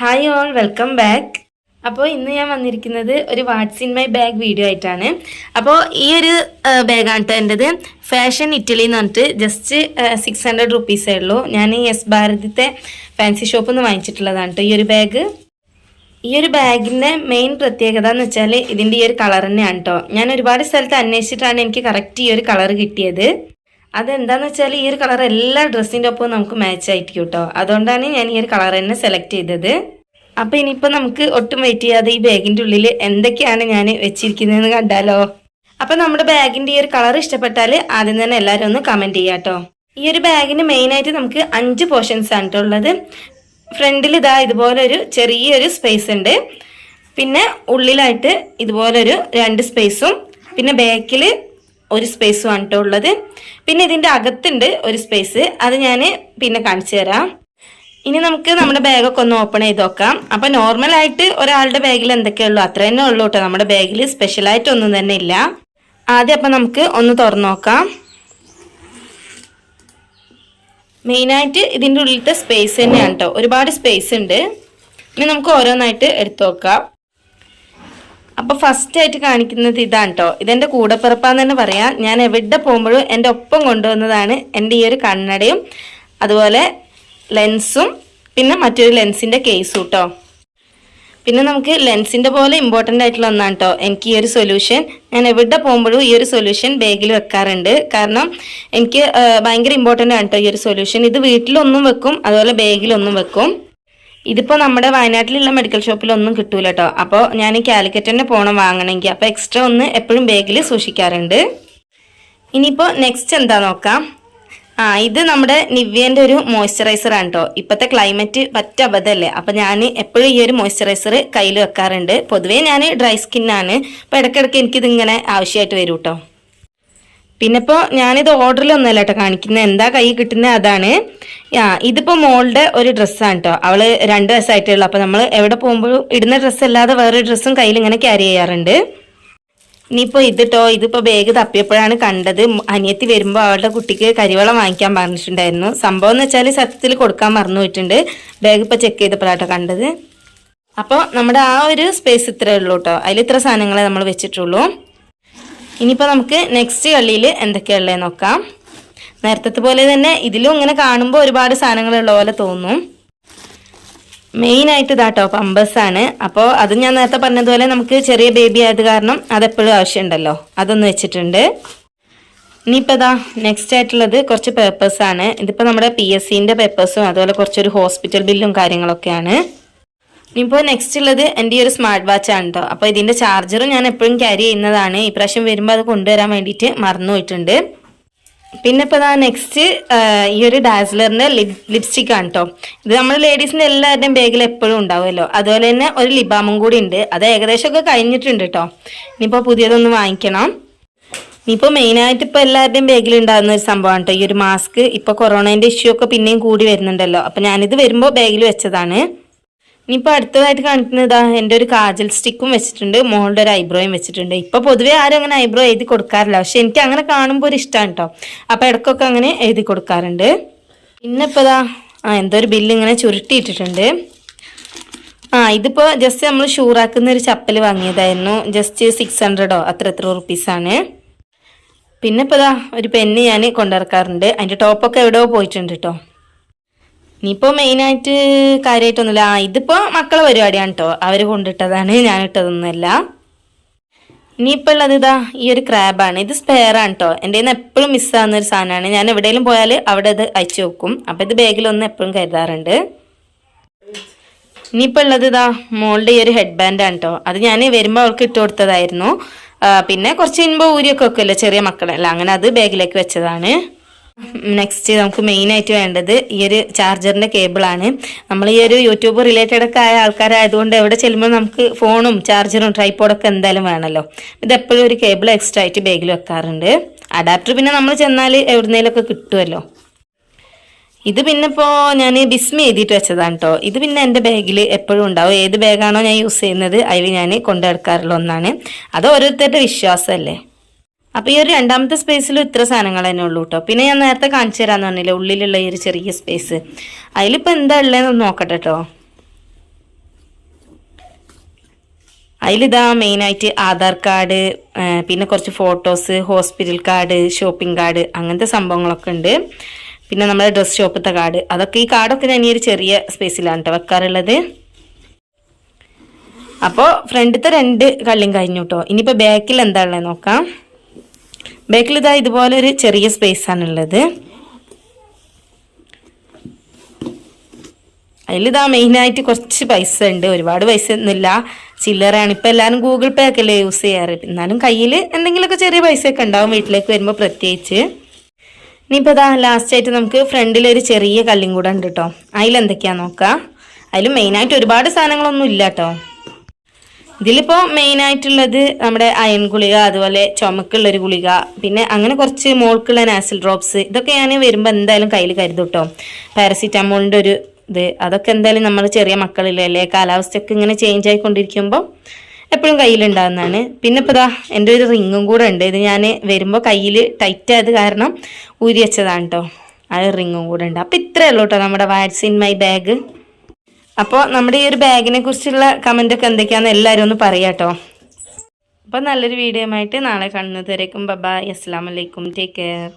Hi all welcome back അപ്പോൾ ഇന്ന് ഞാൻ വന്നിരിക്കുന്നത് ഒരു what's in my bag video ആയിട്ടാണ്. അപ്പോൾ ഈ ഒരു ബാഗാണ് കേട്ടോ എന്റെത് ഫാഷൻ ഇറ്റലി എന്ന് പറഞ്ഞിട്ട് ജസ്റ്റ് സിക്സ് ഹൺഡ്രഡ് റുപ്പീസേ ഉള്ളൂ. ഞാൻ എസ് ഭാരതത്തെ ഫാൻസി ഷോപ്പിൽ നിന്ന് വാങ്ങിച്ചിട്ടുള്ളതാണ് കേട്ടോ ഈ ഒരു ബാഗ് ഈ ഒരു ബാഗിന്റെ മെയിൻ പ്രത്യേകത എന്ന് വെച്ചാൽ ഇതിന്റെ ഈ ഒരു കളർ തന്നെയാണ് കേട്ടോ ഞാൻ ഒരുപാട് സ്ഥലത്ത് അന്വേഷിച്ചിട്ടാണ് എനിക്ക് കറക്റ്റ് ഈ ഒരു കളർ കിട്ടിയത്. അതെന്താന്ന് വെച്ചാൽ ഈ ഒരു കളർ എല്ലാ ഡ്രസ്സിന്റെ ഒപ്പം നമുക്ക് മാച്ച് ആയിട്ട് കേട്ടോ അതുകൊണ്ടാണ് ഞാൻ ഈ ഒരു കളർ തന്നെ സെലക്ട് ചെയ്തത്. അപ്പോൾ ഇനിയിപ്പോൾ നമുക്ക് ഒട്ടും വെയിറ്റ് ചെയ്യാതെ ഈ ബാഗിന്റെ ഉള്ളിൽ എന്തൊക്കെയാണ് ഞാൻ വെച്ചിരിക്കുന്നതെന്ന് കണ്ടാലോ? അപ്പോൾ നമ്മുടെ ബാഗിന്റെ ഈ ഒരു കളർ ഇഷ്ടപ്പെട്ടാൽ ആദ്യം തന്നെ എല്ലാവരും ഒന്ന് കമന്റ് ചെയ്യാം കേട്ടോ ഈ ഒരു ബാഗിന് മെയിൻ ആയിട്ട് നമുക്ക് അഞ്ച് പോർഷൻസ് ആണ് ഉള്ളത്. ഫ്രണ്ടിൽ ഇതാ ഇതുപോലെ ഒരു ചെറിയൊരു സ്പേസ് ഉണ്ട്. പിന്നെ ഉള്ളിലായിട്ട് ഇതുപോലൊരു രണ്ട് സ്പേസും പിന്നെ ബാക്കിൽ ഒരു സ്പേസും ആണ് കേട്ടോ ഉള്ളത്. പിന്നെ ഇതിന്റെ അകത്തുണ്ട് ഒരു സ്പേസ് അത് ഞാൻ പിന്നെ കാണിച്ചു തരാം. ഇനി നമുക്ക് നമ്മുടെ ബാഗൊക്കെ ഒന്ന് ഓപ്പൺ ചെയ്ത് നോക്കാം. അപ്പൊ നോർമൽ ആയിട്ട് ഒരാളുടെ ബാഗിൽ എന്തൊക്കെയുള്ളൂ അത്ര തന്നെ ഉള്ളൂ കേട്ടോ നമ്മുടെ ബാഗിൽ സ്പെഷ്യലായിട്ട് ഒന്നും തന്നെ ഇല്ല. ആദ്യം അപ്പൊ നമുക്ക് ഒന്ന് തുറന്നു നോക്കാം. മെയിനായിട്ട് ഇതിന്റെ ഉള്ളിലത്തെ സ്പേസ് തന്നെയാണ് കേട്ടോ ഒരുപാട് സ്പേസ് ഉണ്ട്. ഇനി നമുക്ക് ഓരോന്നായിട്ട് എടുത്തു നോക്കാം. അപ്പൊ ഫസ്റ്റ് ആയിട്ട് കാണിക്കുന്നത് ഇതാണ് കേട്ടോ ഇതെന്റെ കൂടപ്പിറപ്പാന്ന് തന്നെ പറയാം. ഞാൻ എവിടെ പോകുമ്പോഴും എന്റെ ഒപ്പം കൊണ്ടുവന്നതാണ് എന്റെ ഈ ഒരു കണ്ണടയും അതുപോലെ ലെൻസും പിന്നെ മറ്റൊരു ലെൻസിന്റെ കേസും കേട്ടോ പിന്നെ നമുക്ക് ലെൻസിന്റെ പോലെ ഇമ്പോർട്ടന്റ് ആയിട്ടുള്ള ഒന്നാണ് കേട്ടോ എനിക്ക് ഈ ഒരു സൊല്യൂഷൻ ഞാൻ എവിടെ പോകുമ്പോഴും ഈ ഒരു സൊല്യൂഷൻ ബാഗിൽ വെക്കാറുണ്ട്. കാരണം എനിക്ക് ഭയങ്കര ഇമ്പോർട്ടന്റ് ആണ് കേട്ടോ ഈ ഒരു സൊല്യൂഷൻ ഇത് വീട്ടിലൊന്നും വെക്കും അതുപോലെ ബാഗിലൊന്നും വെക്കും. ഇതിപ്പോൾ നമ്മുടെ വയനാട്ടിലുള്ള മെഡിക്കൽ ഷോപ്പിലൊന്നും കിട്ടൂല കേട്ടോ അപ്പോൾ ഞാൻ കാലിക്കറ്റ് തന്നെ പോകണം വാങ്ങണമെങ്കിൽ അപ്പോൾ എക്സ്ട്രാ ഒന്ന് എപ്പോഴും ബാഗിൽ സൂക്ഷിക്കാറുണ്ട്. ഇനിയിപ്പോൾ നെക്സ്റ്റ് എന്താ നോക്കാം? ആ ഇത് നമ്മുടെ നിവ്യേന്റെ ഒരു മോയ്സ്ചറൈസർ ആണ് കേട്ടോ ഇപ്പോഴത്തെ ക്ലൈമറ്റ് പറ്റ അബദ്ധമല്ലേ അപ്പം ഞാൻ എപ്പോഴും ഈ ഒരു മോയ്സ്ചറൈസർ കയ്യിൽ വെക്കാറുണ്ട്. പൊതുവേ ഞാൻ ഡ്രൈ സ്കിന്നാണ് അപ്പോൾ ഇടയ്ക്കിടയ്ക്ക് എനിക്കിതിങ്ങനെ ആവശ്യമായിട്ട് വരും കേട്ടോ പിന്നെ ഇപ്പോൾ ഞാനിത് ഓർഡറിലൊന്നുമല്ല കേട്ടോ കാണിക്കുന്നത് എന്താ കൈ കിട്ടുന്നത് അതാണ്. ആ ഇതിപ്പോൾ മോളുടെ ഒരു ഡ്രസ്സാണ് കേട്ടോ അവൾ രണ്ട് വയസ്സായിട്ടുള്ളൂ അപ്പോൾ നമ്മൾ എവിടെ പോകുമ്പോഴും ഇടുന്ന ഡ്രസ്സ് അല്ലാതെ വേറൊരു ഡ്രസ്സും കയ്യിൽ ഇങ്ങനെ ക്യാരി ചെയ്യാറുണ്ട്. ഇനിയിപ്പോൾ ഇതിട്ടോ ഇതിപ്പോൾ ബാഗ് തപ്പിയപ്പോഴാണ് കണ്ടത്. അനിയത്തി വരുമ്പോൾ അവളുടെ കുട്ടിക്ക് കരിവളം വാങ്ങിക്കാൻ പറഞ്ഞിട്ടുണ്ടായിരുന്നു. സംഭവം എന്ന് വെച്ചാൽ സത്യത്തിൽ കൊടുക്കാൻ മറന്നു പോയിട്ടുണ്ട്. ബാഗ് ഇപ്പോൾ ചെക്ക് ചെയ്തപ്പോഴാട്ടോ കണ്ടത്. അപ്പോൾ നമ്മുടെ ആ ഒരു സ്പേസ് ഇത്രയേ ഉള്ളൂ കേട്ടോ അതിൽ ഇത്ര സാധനങ്ങളെ നമ്മൾ വെച്ചിട്ടുള്ളൂ. ഇനിയിപ്പോൾ നമുക്ക് നെക്സ്റ്റ് കള്ളിയിൽ എന്തൊക്കെയുള്ളത് നോക്കാം. നേരത്തെ പോലെ തന്നെ ഇതിലും ഇങ്ങനെ കാണുമ്പോൾ ഒരുപാട് സാധനങ്ങളുള്ള പോലെ തോന്നും. മെയിനായിട്ട് ഇതാട്ടോ പമ്പസാണ് അപ്പോൾ അത് ഞാൻ നേരത്തെ പറഞ്ഞതുപോലെ നമുക്ക് ചെറിയ ബേബി ആയത് കാരണം അതെപ്പോഴും ആവശ്യമുണ്ടല്ലോ. അതൊന്ന് വെച്ചിട്ടുണ്ട്. ഇനിയിപ്പോൾ ഇതാ നെക്സ്റ്റ് ആയിട്ടുള്ളത് കുറച്ച് പേപ്പേഴ്സാണ് ഇതിപ്പോൾ നമ്മുടെ പി എസ് സിന്റെ പേപ്പേഴ്സും അതുപോലെ കുറച്ചൊരു ഹോസ്പിറ്റൽ ബില്ലും കാര്യങ്ങളൊക്കെയാണ്. ഇനിയിപ്പോൾ നെക്സ്റ്റ് ഉള്ളത് എന്റെ ഈ ഒരു സ്മാർട്ട് വാച്ച് ആണ് കേട്ടോ അപ്പോൾ ഇതിന്റെ ചാർജറും ഞാൻ എപ്പോഴും ക്യാരി ചെയ്യുന്നതാണ്. ഈ പ്രാവശ്യം വരുമ്പോൾ അത് കൊണ്ടുവരാൻ വേണ്ടിയിട്ട് മറന്നുപോയിട്ടുണ്ട് പിന്നെ ഇപ്പോൾ ഇതാ നെക്സ്റ്റ് ഈ ഒരു ഡാസ്ലറിന്റെ ലിപ് ലിപ്സ്റ്റിക് ആണ് കേട്ടോ ഇത് നമ്മൾ ലേഡീസിന്റെ എല്ലാവരുടെയും ബാഗിൽ എപ്പോഴും ഉണ്ടാവുമല്ലോ. അതുപോലെ തന്നെ ഒരു ലിബാമും കൂടി ഉണ്ട്. അത് ഏകദേശമൊക്കെ കഴിഞ്ഞിട്ടുണ്ട് കേട്ടോ ഇനിയിപ്പോൾ പുതിയതൊന്ന് വാങ്ങിക്കണം. ഇനിയിപ്പോൾ മെയിനായിട്ട് ഇപ്പോൾ എല്ലാവരുടെയും ബാഗിൽ ഉണ്ടാകുന്ന ഒരു സംഭവമാണ് കേട്ടോ ഈ ഒരു മാസ്ക് ഇപ്പോൾ കൊറോണേന്റെ ഇഷ്യൂ ഒക്കെ പിന്നെയും കൂടി വരുന്നുണ്ടല്ലോ. അപ്പോൾ ഞാനിത് വരുമ്പോൾ ബാഗിൽ വെച്ചതാണ്. ഇനിയിപ്പോൾ അടുത്തതായിട്ട് കാണിക്കുന്നത് ഇതാ എന്റെ ഒരു കാജൽ സ്റ്റിക്കും വെച്ചിട്ടുണ്ട് മോളുടെ ഒരു ഐബ്രോയും വെച്ചിട്ടുണ്ട്. ഇപ്പോൾ പൊതുവേ ആരും അങ്ങനെ ഐബ്രോ എഴുതി കൊടുക്കാറില്ല പക്ഷെ എനിക്ക് അങ്ങനെ കാണുമ്പോൾ ഒരു ഇഷ്ടമാണ് കേട്ടോ അപ്പോൾ ഇടയ്ക്കൊക്കെ അങ്ങനെ എഴുതി കൊടുക്കാറുണ്ട്. പിന്നെ ഇപ്പോൾ ഇതാ ആ എന്തോ ഒരു ബില്ല് ഇങ്ങനെ ചുരുട്ടിയിട്ടിട്ടുണ്ട്. ആ ഇതിപ്പോൾ ജസ്റ്റ് നമ്മൾ ഷൂറാക്കുന്ന ഒരു ചപ്പൽ വാങ്ങിയതായിരുന്നു ജസ്റ്റ് സിക്സ് ഹൺഡ്രഡോ അത്ര എത്ര റുപ്പീസാണ് പിന്നെ ഇപ്പോൾ ഇതാ ഒരു പെന്ന് ഞാൻ കൊണ്ടിറക്കാറുണ്ട് അതിന്റെ ടോപ്പൊക്കെ എവിടെയോ പോയിട്ടുണ്ട് കേട്ടോ ഇനിയിപ്പോൾ മെയിനായിട്ട് കാര്യമായിട്ടൊന്നുമില്ല ആ ഇതിപ്പോൾ മക്കളെ പരിപാടിയാണ് കേട്ടോ അവർ കൊണ്ടിട്ടതാണ് ഞാൻ ഇട്ടതൊന്നുമല്ല. ഇനിയിപ്പോൾ ഉള്ളത് ഇതാ ഈ ഒരു ക്രാബാണ്. ഇത് സ്പെയർ ആണ് കേട്ടോ എന്റെ നിന്ന് എപ്പോഴും മിസ്സാകുന്ന ഒരു സാധനമാണ്. ഞാൻ എവിടെയെങ്കിലും പോയാൽ അവിടെ അത് അയച്ചു വെക്കും. അപ്പോൾ ഇത് ബാഗിലൊന്നും എപ്പോഴും കരുതാറുണ്ട്. ഇനിയിപ്പോൾ ഉള്ളത് ഇതാ മോളുടെ ഈ ഒരു ഹെഡ് ബാൻഡ് ആണ് കേട്ടോ അത് ഞാൻ വരുമ്പോൾ അവൾക്ക് ഇട്ട് കൊടുത്തതായിരുന്നു. പിന്നെ കുറച്ച് മുൻപ് ഊരിയൊക്കെ വെക്കുമല്ലോ ചെറിയ മക്കളല്ല അങ്ങനെ അത് ബാഗിലേക്ക് വെച്ചതാണ്. നെക്സ്റ്റ് നമുക്ക് മെയിൻ ആയിട്ട് വേണ്ടത് ഈ ഒരു ചാർജറിന്റെ കേബിളാണ് നമ്മൾ ഈ ഒരു യൂട്യൂബ് റിലേറ്റഡ് ഒക്കെ ആയ ആൾക്കാരായതുകൊണ്ട് എവിടെ ചെല്ലുമ്പോൾ നമുക്ക് ഫോണും ചാർജറും ട്രൈപ്പോഡൊക്കെ എന്തായാലും വേണമല്ലോ ഇത് എപ്പോഴും ഒരു കേബിൾ എക്സ്ട്രാ ആയിട്ട് ബാഗിൽ വെക്കാറുണ്ട്. അഡാപ്റ്റർ പിന്നെ നമ്മൾ ചെന്നാൽ എവിടുന്നേലൊക്കെ കിട്ടുമല്ലോ ഇത് പിന്നെ ഇപ്പോൾ ഞാൻ ബിസ്മി എഴുതിയിട്ട് വെച്ചതാണ് കേട്ടോ ഇത് പിന്നെ എന്റെ ബാഗിൽ എപ്പോഴും ഉണ്ടാവും. ഏത് ബാഗാണോ ഞാൻ യൂസ് ചെയ്യുന്നത് അതിൽ ഞാൻ കൊണ്ടുനടക്കാറുള്ള ഒന്നാണ്. അത് ഓരോരുത്തരുടെ വിശ്വാസമല്ലേ? അപ്പോൾ ഈ ഒരു രണ്ടാമത്തെ സ്പേസിൽ ഇത്ര സാധനങ്ങൾ തന്നെ ഉള്ളൂ കേട്ടോ പിന്നെ ഞാൻ നേരത്തെ കാണിച്ചു തരാമെന്ന് പറഞ്ഞില്ലേ ഉള്ളിലുള്ള ഈ ഒരു ചെറിയ സ്പേസ് അതിലിപ്പോൾ എന്താ ഉള്ളതെന്ന് നോക്കട്ടെ കേട്ടോ അതിലിതാ മെയിനായിട്ട് ആധാർ കാർഡ് പിന്നെ കുറച്ച് photos hospital card shopping card അങ്ങനത്തെ സംഭവങ്ങളൊക്കെ ഉണ്ട്. പിന്നെ നമ്മുടെ ഡ്രസ് ഷോപ്പത്തെ കാർഡ്. അതൊക്കെ ഈ കാർഡൊക്കെ ഞാൻ ഈ ഒരു ചെറിയ സ്പേസിലാണ് കേട്ടോ വെക്കാറുള്ളത്. അപ്പോൾ ഫ്രണ്ടിലത്തെ രണ്ട് കള്ളിയും കഴിഞ്ഞു കേട്ടോ ഇനിയിപ്പോൾ ബാക്കിൽ എന്താ ഉള്ളത് നോക്കാം. ബാക്കിൽ ഇതാ ഇതുപോലെ ഒരു ചെറിയ സ്പേസ് ആണുള്ളത്. അതിലിതാ മെയിനായിട്ട് കുറച്ച് പൈസ ഉണ്ട്. ഒരുപാട് പൈസ ഒന്നുമില്ല. ചില്ലറയാണ്. ഇപ്പം എല്ലാവരും ഗൂഗിൾ പേ ഒക്കെ അല്ലേ യൂസ് ചെയ്യാറ്. എന്നാലും കയ്യിൽ എന്തെങ്കിലുമൊക്കെ ചെറിയ പൈസയൊക്കെ ഉണ്ടാവും വീട്ടിലേക്ക് വരുമ്പോൾ പ്രത്യേകിച്ച്. ഇനിയിപ്പോൾ ഇതാ ലാസ്റ്റായിട്ട് നമുക്ക് ഫ്രണ്ടിലൊരു ചെറിയ കല്ലും കൂടെ ഉണ്ട് കേട്ടോ അതിലെന്തൊക്കെയാണെന്ന് നോക്കാം? അതിൽ മെയിനായിട്ട് ഒരുപാട് സാധനങ്ങളൊന്നും ഇല്ല കേട്ടോ ഇതിലിപ്പോൾ മെയിനായിട്ടുള്ളത് നമ്മുടെ അയൺ ഗുളിക അതുപോലെ ചുമക്കുള്ളൊരു ഗുളിക പിന്നെ അങ്ങനെ കുറച്ച് മോൾക്കുള്ള നാസൽ ഡ്രോപ്സ് ഇതൊക്കെ ഞാൻ വരുമ്പോൾ എന്തായാലും കയ്യിൽ കരുതൂട്ടോ പാരസിറ്റമോളിന്റെ ഒരു ഇത്. അതൊക്കെ എന്തായാലും നമ്മൾ ചെറിയ മക്കളിലല്ലേ കാലാവസ്ഥയൊക്കെ ഇങ്ങനെ ചേഞ്ച് ആയിക്കൊണ്ടിരിക്കുമ്പോൾ എപ്പോഴും കയ്യിലുണ്ടാകുന്നതാണ് പിന്നെ ഇപ്പോൾ ഇതാ എന്റെ ഒരു റിങ്ങും കൂടെ ഉണ്ട്. ഇത് ഞാൻ വരുമ്പോൾ കയ്യിൽ ടൈറ്റ് ആയത് കാരണം ഊരി വെച്ചതാണ് കേട്ടോ ആ റിങ്ങും കൂടെ ഉണ്ട്. അപ്പോൾ ഇത്രയേ ഉള്ളൂ കേട്ടോ നമ്മുടെ വാക്സിൻ മൈ ബാഗ് അപ്പോൾ നമ്മുടെ ഈ ഒരു ബാഗിനെ കുറിച്ചുള്ള കമന്റ് ഒക്കെ എന്തൊക്കെയാണെന്ന് എല്ലാവരും ഒന്ന് പറയാട്ടോ അപ്പോൾ നല്ലൊരു വീഡിയോ ആയിട്ട് നാളെ കാണുന്നതുവരേക്കും. ബബായ് അസ്സാം വലൈക്കും ടേക്ക് കെയർ